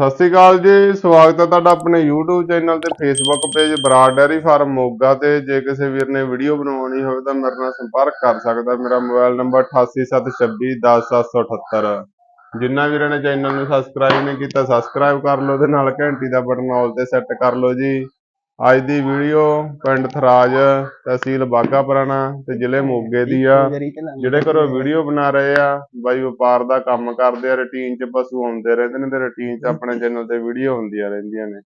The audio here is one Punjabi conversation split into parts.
ਸਤਿ ਸ਼੍ਰੀ ਅਕਾਲ ਜੀ, ਸਵਾਗਤ ਹੈ ਤੁਹਾਡਾ ਆਪਣੇ YouTube ਚੈਨਲ ਤੇ Facebook page Brar dairy farm Moga ਤੇ। ਜੇ ਕਿਸੇ ਵੀਰ ਨੇ ਵੀਡੀਓ ਬਣਾਉਣੀ ਹੋਵੇ ਤਾਂ ਮੇਰੇ ਨਾਲ ਸੰਪਰਕ ਕਰ ਸਕਦਾ। ਮੇਰਾ ਮੋਬਾਈਲ ਨੰਬਰ 8876210778 ਜਿੰਨਾ ਵੀਰਾਂ ਨੇ ਚੈਨਲ ਨੂੰ ਸਬਸਕ੍ਰਾਈਬ ਨਹੀਂ ਕੀਤਾ ਸਬਸਕ੍ਰਾਈਬ ਕਰ ਲਓ ਤੇ ਨਾਲ ਘੰਟੀ ਦਾ ਬਟਨ ਆਲ ਤੇ ਸੈੱਟ ਕਰ ਲਓ ਜੀ। ਅੱਜ ਦੀ ਵੀਡੀਓ ਪਿੰਡ ਥਰਾਜ ਤਹਿਸੀਲ ਬਾਗਾ ਪੁਰਾਣਾ ਤੇ ਜ਼ਿਲ੍ਹੇ ਮੋਗੇ ਦੀ ਆ। ਜਿਹੜੇ ਘਰੋਂ ਵੀਡੀਓ ਬਣਾ ਰਹੇ ਆ ਬਾਈ ਵਪਾਰ ਦਾ ਕੰਮ ਕਰਦੇ ਆ ਰੁਟੀਨ 'ਚ ਪਸ਼ੂ ਆਉਂਦੇ ਰਹਿੰਦੇ ਨੇ ਤੇ ਰੁਟੀਨ 'ਚ ਆਪਣੇ ਚੈਨਲ ਤੇ ਵੀਡੀਓ ਹੁੰਦੀਆਂ ਰਹਿੰਦੀਆਂ ਨੇ।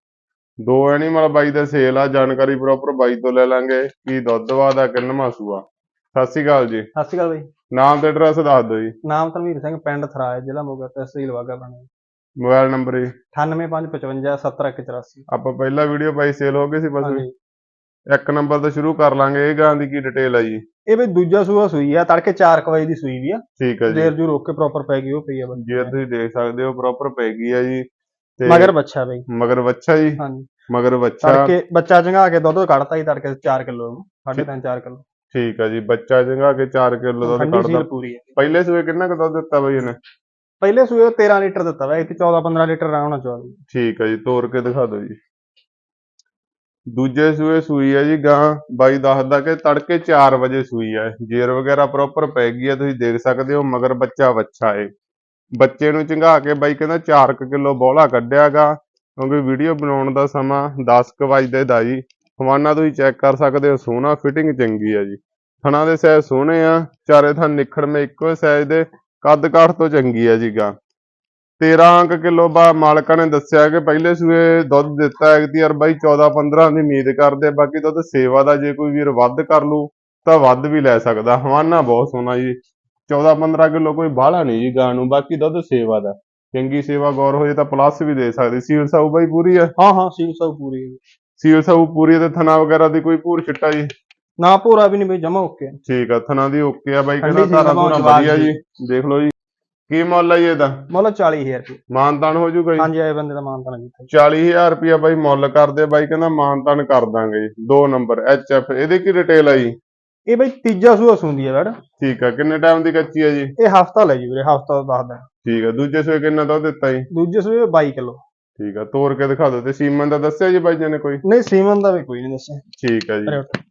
ਦੋ ਐਨੀਮਲ ਬਾਈ ਦਾ ਸੇਲ ਆ ਜਾਣਕਾਰੀ ਪ੍ਰੋਪਰ ਬਾਈ ਤੋਂ ਲੈ ਲਾਂਗੇ ਕੀ ਦੁੱਧ ਵਾ ਦਾ ਕਿੰਨਵਾਂ ਸੂਆ ਸਤਿ ਸ਼੍ਰੀ ਅਕਾਲ ਜੀ। ਸਤਿ ਸ਼੍ਰੀ ਅਕਾਲ ਬਾਈ। ਨਾਮ ਤੇ ਐਡਰੈਸ ਦੱਸ ਦਿਓ ਜੀ। ਨਾਮ ਧਰਮਵੀਰ ਸਿੰਘ ਪਿੰਡ ਥਰਾਜ ਜ਼ਿਲ੍ਹਾ ਮੋਗਾ ਤਹਿਸੀਲ ਵਾਗਾ ਬਣੇ ਮੋਬਾਈਲ ਨੰਬਰ ਜੀ। 98555 70184 ਆਪਾਂ ਪਹਿਲਾ ਵੀਡੀਓ ਪਾਈ ਸੇਲ ਹੋ ਗਈ ਸੀ ਹਾਂਜੀ। ਇੱਕ ਨੰਬਰ ਤੋਂ ਸ਼ੁਰੂ ਕਰ ਲਾਂਗੇ ਇਹ ਗਾਂ ਦੀ ਕੀ ਡਿਟੇਲ ਆ ਜੀ? ਇਹ ਬਈ ਦੂਜਾ ਸੂਆ ਸੂਈ ਆ ਤੜਕੇ 4 ਵਜੇ ਦੀ ਸੂਈ ਵੀ ਆ। ਠੀਕ ਹੈ ਜੀ। ਦੇਰ ਜੂ ਰੋਕ ਕੇ ਪ੍ਰੋਪਰ ਪੈ ਗਈ ਉਹ ਪਈ ਆ ਬਈ ਜੇ ਤੁਸੀਂ ਦੇਖ ਸਕਦੇ ਹੋ ਪ੍ਰੋਪਰ ਪੈ ਗਈ ਆ ਜੀ। ਤੇ ਮਗਰ ਬੱਚਾ ਬਈ। ਮਗਰ ਬੱਚਾ ਜੀ। ਹਾਂਜੀ। ਮਗਰ ਬੱਚਾ ਤੜਕੇ ਬੱਚਾ ਚੰਗਾ ਕੇ ਦੁੱਧ ਕੱਢਤਾ ਹੀ ਤੜਕੇ 4 ਕਿਲੋ ਨੂੰ। 3.5 4 ਕਿਲੋ। ਠੀਕ ਆ ਜੀ ਬੱਚਾ ਜੰਗਾ ਕੇ 4 ਕਿਲੋ ਦੁੱਧ ਠੰਡੀ ਸੀਲ ਕੱਢਦਾ। ਪੂਰੀ ਪਹਿਲੇ ਸੂਏ ਕਿੰਨਾ ਕੁ ਦੁੱਧ ਦਿੱਤਾ ਬਈ ਇਹਨੇ? ਪਹਿਲੇ ਸੂਏ 13 ਲੀਟਰ ਦਿੱਤਾ ਵਾ, ਇੱਥੇ 14 15 ਲੀਟਰ ਆਉਣਾ ਚਾਹੀਦਾ ਠੀਕ ਆ ਜੀ ਤੋੜ ਕੇ ਦਿਖਾ ਦਿਓ ਜੀ। ਦੂਜੇ ਸੂਏ ਸੂਈ ਆ ਜੀ ਗਾਂ, ਬਾਈ ਦੱਸਦਾ ਕਿ ਤੜਕੇ 4 ਵਜੇ ਸੂਈ ਆ, ਜੇਰ ਵਗੈਰਾ ਪ੍ਰੋਪਰ ਪੈ ਗਈ ਆ, ਤੁਸੀਂ ਦੇਖ ਸਕਦੇ ਹੋ, ਮਗਰ ਬੱਚਾ ਵੱਛਾ ਏ। ਬੱਚੇ ਨੂੰ ਚੰਗਾ ਕੇ ਬਾਈ ਕਹਿੰਦਾ 4 ਕਿਲੋ ਬੋਲਾ ਕੱਢਿਆਗਾ ਕਿਉਂਕਿ ਵੀਡੀਓ ਬਣਾਉਣ ਦਾ ਸਮਾਂ 10 ਕੁ ਵਜੇ ਦਾ ਜੀ। ਹਵਾਨਾ ਤੁਸੀਂ ਚੈੱਕ ਕਰ ਸਕਦੇ ਹੋ, ਸੋਹਣਾ ਫਿਟਿੰਗ ਚੰਗੀ ਹੈ ਜੀ। ਥਣਾ ਦੇ ਸਾਈਜ਼ ਸੋਹਣੇ ਆ, ਚਾਰੇ ਥਣ ਨਿਖੜਵੇਂ ਇੱਕੋ ਸਾਈਜ਼ ਦੇ। ਕੱਦ ਕਾਠ ਤੋਂ ਚੰਗੀ ਆ ਜੀ ਗਾਂ। 13 ਅੰਕ ਕਿਲੋ ਬਾ ਮਾਲਕਾਂ ਨੇ ਦੱਸਿਆ ਕਿ ਪਹਿਲੇ ਸੂਏ ਦੁੱਧ ਦਿੱਤਾ ਹੈ ਕਿ ਬਾਈ 14 15 ਦੀ ਉਮੀਦ ਕਰਦੇ। ਬਾਕੀ ਦੁੱਧ ਸੇਵਾ ਦਾ ਜੇ ਕੋਈ ਵੀਰ ਵੱਧ ਕਰ ਲੂ ਤਾਂ ਵੱਧ ਵੀ ਲੈ ਸਕਦਾ। ਹਵਾਨਾ ਬਹੁਤ ਸੋਹਣਾ ਜੀ। 14 15 ਕਿਲੋ ਕੋਈ ਬਾਹਲਾ ਨਹੀਂ ਜੀ ਗਾਂ ਨੂੰ ਬਾਕੀ ਦੁੱਧ ਸੇਵਾ ਦਾ। ਚੰਗੀ ਸੇਵਾ ਗੌਰ ਹੋ ਜੇ ਤਾਂ ਪਲੱਸ ਵੀ ਦੇ ਸਕਦੀ। ਸੀਲ ਸਾਊ ਬਾਈ ਪੂਰੀ ਹੈ ਹਾਂ ਹਾਂ ਸੀਲ ਸਭ ਪੂਰੀ ਹੈ ਸੀਲ ਸਾਊ ਪੂਰੀ ਹੈ ਤੇ ਥਣਾ ਵਗੈਰਾ ਦੀ ਕੋਈ ਭੂਰ ਛਿੱਟਾ ਜੀ? ਨਾ ਪੂਰਾ ਵੀ ਨਹੀਂ ਬਈ ਜਮਾ ਓਕੇ ਠੀਕ ਆ ਥਣਾ ਦੀ ਓਕੇ ਆ ਬਾਈ ਠੰਡੀ ਕਹਿੰਦਾ ਲਵਾਓ, ਪੂਰਾ ਵਧੀਆ ਜੀ ਦੇਖ ਲਓ ਜੀ। ਕੀ ਮੁੱਲ ਆ ਜੀ ਇਹਦਾ? ਮੁੱਲ 40000 ਰੁਪਏ। ਮਾਨਤਾਨ ਹੋ ਜੂਗਾ ਜੀ? ਹਾਂਜੀ ਆਏ ਬੰਦੇ ਦਾ ਮਾਨਤਾ ਨਾ ਕੀਤਾ 40000 ਰੁਪਇਆ ਬਾਈ ਮੁੱਲ ਕਰਦੇ ਬਾਈ ਕਹਿੰਦਾ ਮਾਨਤਾਨ ਕਰ ਦਾਂਗੇ ਜੀ। ਦੋ ਨੰਬਰ ਐਚ ਐਫ ਇਹਦੀ ਕੀ ਡਿਟੇਲ ਆ ਜੀ? ਇਹ ਬਈ ਤੀਜਾ ਸੂਆ ਸੁੰਦੀ ਹੈ ਬੈੜ ਠੀਕ ਆ ਕਿੰਨੇ ਟਾਈਮ ਦੀ ਕੱਚੀ ਆ ਜੀ? ਇਹ ਹਫਤਾ ਲੈ ਜੀ ਵੀਰੇ ਹਫਤਾ ਦੱਸਦਾ ਠੀਕ ਆ ਦੂਜੇ ਸੂਏ ਕਿੰਨਾ ਦੁੱਧ ਦਿੱਤਾ ਜੀ? ਦੂਜੇ ਸੂਏ 22 ਕਿਲੋ। ਠੀਕ ਆ ਤੋੜ ਕੇ ਦਿਖਾ ਦਿਓ ਤੇ ਸੀਮਨ ਦਾ ਦੱਸਿਆ ਜੀ ਬਾਈ ਜੀ ਨੇ ਕੋਈ? ਨਹੀਂ ਸੀਮਨ ਦਾ ਵੀ ਕੋਈ ਨਹੀਂ ਦੱਸਿਆ। ਠੀਕ ਆ ਜੀ। ਅਰੇ ਉੱਠ।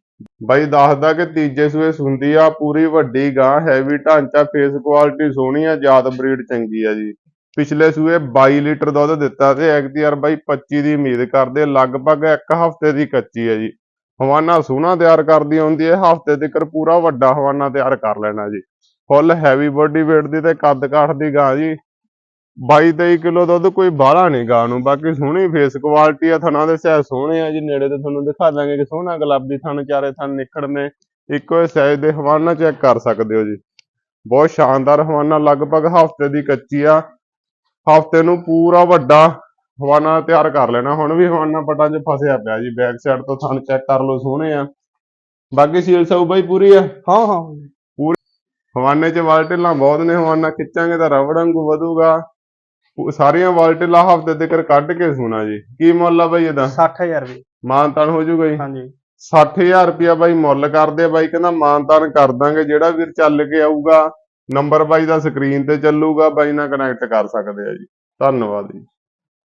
ਬਾਈ ਦੱਸਦਾ ਕਿ ਤੀਜੇ ਸੂਏ ਸੁੰਦੀ ਆ, ਪੂਰੀ ਵੱਡੀ ਗਾਂ ਹੈਵੀ ਢਾਂਚਾ ਫੇਸ ਕੁਆਲਿਟੀ ਸੋਹਣੀ ਆ, ਜਾਤ ਬਰੀਡ ਚੰਗੀ ਆ ਜੀ। ਪਿਛਲੇ ਸੂਏ 22 ਲੀਟਰ ਦੁੱਧ ਦਿੱਤਾ ਤੇ ਐਕਟੀਆਰ ਬਾਈ 25 ਦੀ ਉਮੀਦ ਕਰਦੇ, ਲਗਭਗ ਇੱਕ ਹਫ਼ਤੇ ਦੀ ਕੱਚੀ ਹੈ ਜੀ। ਹਵਾਨਾ ਸੋਹਣਾ ਤਿਆਰ ਕਰਦੀ ਹੁੰਦੀ ਹੈ ਹਫ਼ਤੇ ਤੱਕ ਪੂਰਾ ਵੱਡਾ ਹਵਾਨਾ ਤਿਆਰ ਕਰ ਲੈਣਾ ਜੀ। ਫੁੱਲ ਹੈਵੀ ਬੋਡੀ weight ਦੀ ਤੇ ਕੱਦ ਕਾਠ ਦੀ ਗਾਂ ਜੀ। 22 23 ਕਿਲੋ ਦੁੱਧ ਕੋਈ ਬਾਹਲਾ ਨਹੀਂ ਗਾਂ ਨੂੰ ਬਾਕੀ ਸੋਹਣੀ ਫੇਸ ਕੁਆਲਿਟੀ ਆ ਥਣਾ ਦੇ ਸਿਆ ਸੋਹਣੇ ਆ ਜੀ ਨੇੜੇ ਤੇ ਤੁਹਾਨੂੰ ਦਿਖਾ ਦਾਂਗੇ ਕਿ ਸੋਹਣਾ ਗੁਲਾਬੀ ਥਣ ਚਾਰੇ ਥਣ ਨਿਖੜਨੇ ਇੱਕੋ ਸਾਈਜ਼ ਦੇ ਹਵਾਨਾ ਚੈੱਕ ਕਰ ਸਕਦੇ ਹੋ ਜੀ। ਬਹੁਤ ਸ਼ਾਨਦਾਰ ਹਵਾਨਾ ਲਗਭਗ ਹਫ਼ਤੇ ਦੀ ਕੱਚੀ ਆ। ਹਫ਼ਤੇ ਨੂੰ ਪੂਰਾ ਵੱਡਾ ਹਵਾਨਾ ਤਿਆਰ ਕਰ ਲੈਣਾ। ਹੁਣ ਵੀ ਹਵਾਨਾ ਪਟਾਂ 'ਚ ਫਸਿਆ ਪਿਆ ਜੀ ਬੈਕ ਸਾਈਡ ਤੋਂ ਥਣ ਚੈੱਕ ਕਰ ਲਓ ਸੋਹਣੇ ਆ। ਬਾਕੀ ਸੀਲ ਸਾਊ ਬਾਈ ਪੂਰੀ ਆ? ਹਾਂ ਹਾਂ। ਹਵਾਨੇ 'ਚ ਵਾਲਟਿਲਾਂ ਬਹੁਤ ਨੇ ਹਵਾਨਾ ਖਿੱਚਾਂਗੇ ਤਾਂ ਰਬੜ ਵਾਂਗੂ ਵਧੂਗਾ। ਸਾਰੀਆਂ ਵਾਲਟਿਲਾਂ ਹਫ਼ਤੇ ਤੱਕ ਕੱਢ ਕੇ ਸੋਣਾ ਜੀ। ਕੀ ਮੁੱਲ ਆ ਬਾਈ ਇਹਦਾ? 60000 ਰੁਪਏ ਮਾਨਤਾਨ ਹੋ ਜਾਊਗਾ ਜੀ। ਹਾਂਜੀ। 60000 ਰੁਪਇਆ ਬਾਈ ਮੁੱਲ ਕਰਦੇ ਆ ਬਾਈ ਕਹਿੰਦਾ ਮਾਨਤਾਨ ਕਰ ਦਾਂਗੇ। ਜਿਹੜਾ ਵੀਰ ਚੱਲ ਕੇ ਆਊਗਾ ਨੰਬਰ ਬਾਈ ਦਾ ਸਕਰੀਨ ਤੇ ਚੱਲੂਗਾ ਬਾਈ ਨਾਲ ਕਨੈਕਟ ਕਰ ਸਕਦੇ ਆ ਜੀ। ਧੰਨਵਾਦ ਜੀ।